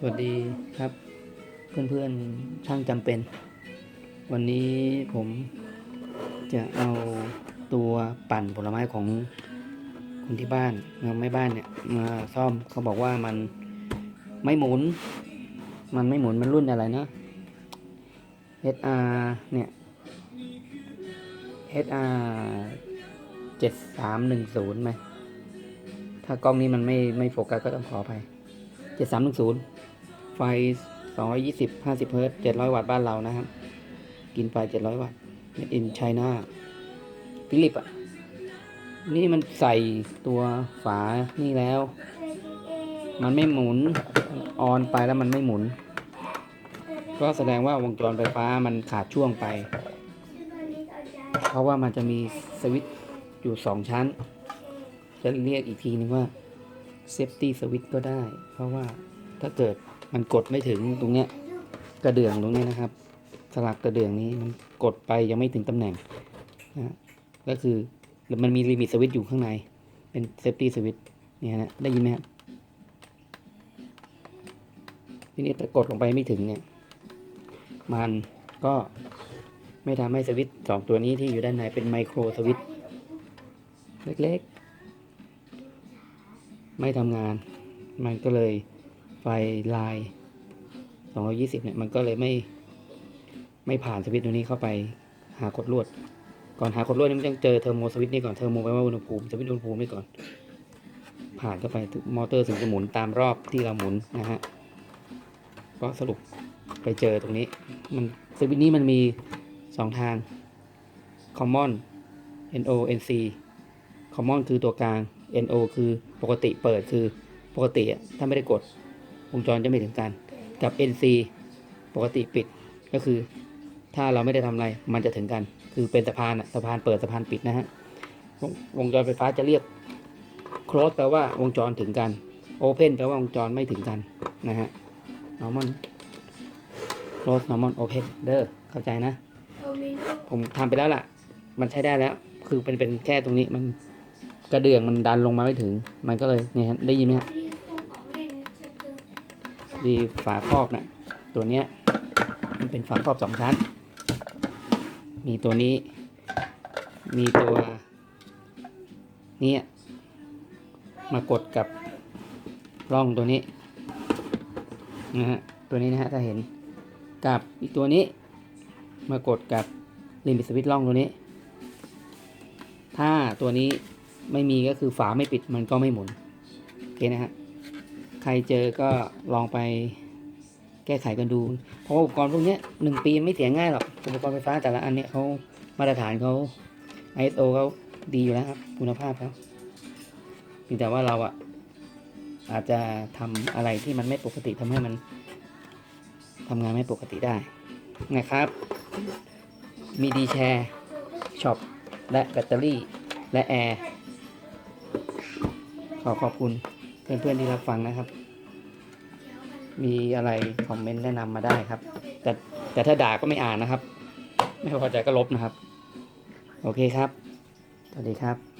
สวัสดีครับ เพื่อนๆช่างจำเป็น วันนี้ผมจะเอาตัวปั่นผลไม้ของคนที่บ้านงานแม่บ้านเนี่ยมาซ่อมเขาบอกว่ามันไม่หมุน มันไม่หมุนมันรุ่นอะไรนะ HR เนี่ย HR เจ็ดสามหนึ่งศูนย์ไหมถ้ากล้องนี้มันไม่ไม่โฟกัสก็ต้องขออภัยเจ็ดสามหนึ่งศูนย์ ไฟสองร้อยี่สิบห้าสิบเฮิร์ตเจ็ดร้อยวัตต์บ้านเรานะครับ กินไฟเจ็ดร้อยวัตต์ made in China ฟิลิปอะ นี่มันใส่ตัวฝานี่แล้ว มันไม่หมุน ออนไปแล้วมันไม่หมุน ก็แสดงว่าวงจรไฟฟ้ามันขาดช่วงไป เพราะว่ามันจะมีสวิตช์อยู่สองชั้น จะเรียกอีกทีนึงว่า safety switch ก็ได้ เพราะว่าถ้าเกิด มันกดไม่ถึงตรงเนี้ยกระเดื่องตรงเนี้ยนะครับ สลักกระเดื่องนี้มันกดไปยังไม่ถึงตำแหน่งนะก็คือมันมีลิมิตสวิตช์อยู่ข้างใน เป็น safety switch เนี่ยนะได้ยินไหมครับทีนี้ถ้ากดลงไปไม่ถึงเนี่ย มันก็ไม่ทำให้สวิตช์สองตัวนี้ที่อยู่ด้านในเป็นไมโครสวิตช์เล็กๆ ไม่ทำงาน มันก็เลย ฟลาย 220 เนี่ย มันก็เลยไม่ ไม่ผ่านสวิตช์ตัวนี้เข้าไปหากดลวด ก่อนหากดลวดนี่มันต้องเจอเทอร์โมสวิตช์นี่ก่อน เทอร์โมแปลว่าอุณหภูมิ สวิตช์อุณหภูมินี่ก่อน ผ่านเข้าไปมอเตอร์ถึงจะหมุนตามรอบที่เราหมุนนะฮะ ก็สรุปไปเจอตรงนี้ มันสวิตช์นี้มันมีสองทาง common NO NC common คือตัวกลาง NO คือปกติเปิดคือปกติอะถ้าไม่ได้กด วงจรจะไม่ถึงกัน กับ NC ปกติปิดก็คือ ถ้าเราไม่ได้ทำอะไรมันจะถึงกัน คือเป็นสะพานอะสะพานเปิดสะพานปิดนะฮะวงวงจรไฟฟ้าจะเรียก close แปลว่าวงจรถึงกัน open แปลว่าวงจรไม่ถึงกันนะฮะ normal close normal open เด้อเข้าใจนะ ผมทำไปแล้วล่ะ มันใช้ได้แล้ว คือเป็นเป็นแค่ตรงนี้มันกระเดื่องมันดันลงมาไม่ถึง มันก็เลยเนี่ยฮะได้ยินไหมฮะ ดีฝาครอบนะตัวเนี้ยมันเป็นฝาครอบสองชั้น มีตัวนี้ มีตัวเนี้มากดกับร่องตัวนี้นะฮะตัวนี้นะฮะถ้าเห็นกับอีกตัวนี้ มากดกับลิมิตสวิตช์ล่องตัวนี้ ถ้าตัวนี้ไม่มีก็คือฝาไม่ปิดมันก็ไม่หมุนโอเคนะฮะ ครเจอก็ลองไปแก้ไขกันดู เพราะอุปกรณ์พวกนี้หนึ่งปีไม่เสียง่ายหรอก อุปกรณ์ไฟฟ้าแต่ละอันเนี้ยเขามาตรฐานเขา ISO เขาดีอยู่แล้วครับ คุณภาพครับเพียงแต่ว่าเราอะอาจจะทำอะไรที่มันไม่ปกติทำให้มันทำงานไม่ปกติได้นะครับ มีดีแชร์ช็อปและแบตเตอรี่และแอร์ขอขอบคุณ เพื่อนๆที่รับฟังนะครับ มีอะไรคอมเมนต์แนะนำมาได้ครับ แต่แต่ถ้าด่าก็ไม่อ่านนะครับ ไม่พอใจก็ลบนะครับ โอเคครับ สวัสดีครับ